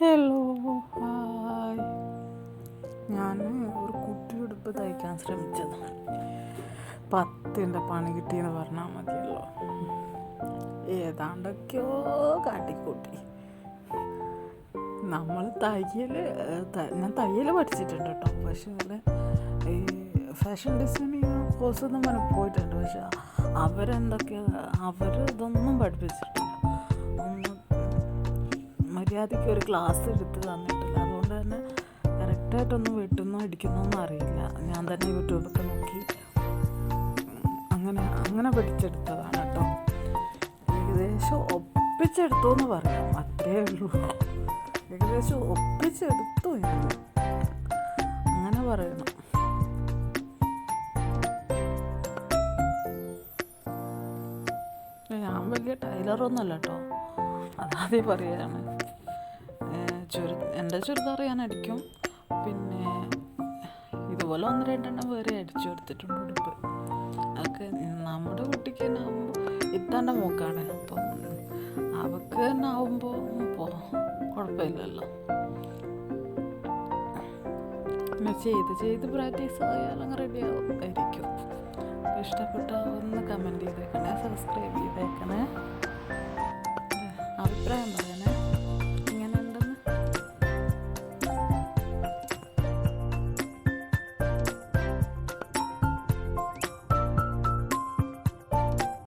Hello hi ഞാൻ ഒരു കുട്ടിയുടുപ്പ് തയ്ക്കാൻ ശ്രമിച്ചതാണ് പത്തിന്റെ പണി കിട്ടിയെന്ന് പറഞ്ഞാൽ മതിയല്ലോ. ഏതാണ്ടൊക്കെയോ കാട്ടിക്കൂട്ടി. നമ്മൾ തയ്യൽ ഞാൻ തയ്യൽ പഠിച്ചിട്ടുണ്ട് കേട്ടോ പക്ഷേ ഈ ഫാഷൻ ഡിസൈനിങ് കോഴ്സ് ഒന്നും പോയിട്ടുണ്ട്. പക്ഷെ അവരെന്തൊക്കെയാ അവർ ഇതൊന്നും പഠിപ്പിച്ചിട്ടില്ല. മര്യാദയ്ക്ക് ഒരു ക്ലാസ് എടുത്ത് തന്നിട്ടില്ല. അതുകൊണ്ട് തന്നെ കറക്റ്റായിട്ടൊന്നും വെട്ടുന്നോ ഇടിക്കുന്നോന്നും അറിയില്ല. ഞാൻ തന്നെ യൂട്യൂബൊക്കെ നോക്കി അങ്ങനെ അങ്ങനെ പഠിച്ചെടുത്തതാണ് കേട്ടോ. ഏകദേശം ഒപ്പിച്ചെടുത്തു എന്ന് പറയാം. അത്രേ ഉള്ളൂ. ഏകദേശം ഒപ്പിച്ചെടുത്തു അങ്ങനെ പറയണം. ഞാൻ വലിയ ടൈലറൊന്നുമല്ല കേട്ടോ. അതാദ്യം പറയാണ് ചുരി എന്റെ ചുരിദാർ ഞാൻ അടിക്കും. പിന്നെ ഇതുപോലെ ഒന്ന് രണ്ടെണ്ണം വേറെ അടിച്ചു കൊടുത്തിട്ടുണ്ട് ഉടുപ്പ്. അതൊക്കെ നമ്മുടെ കുട്ടിക്ക് തന്നെ ആകുമ്പോൾ ഇത്താന്റെ മൂക്കാണ്. അപ്പം അവക്ക് തന്നെ ആവുമ്പോൾ പോ കുഴപ്പമില്ലല്ലോ. പിന്നെ ചെയ്ത് ചെയ്ത് പ്രാക്ടീസ് ആയാൽ അങ്ങ് റെഡി ആയിരിക്കും. ഇഷ്ടപ്പെട്ട ഒന്ന് കമന്റ് ചെയ്തേക്കണേ സബ്സ്ക്രൈബ് ചെയ്തേക്കണേ. അഭിപ്രായം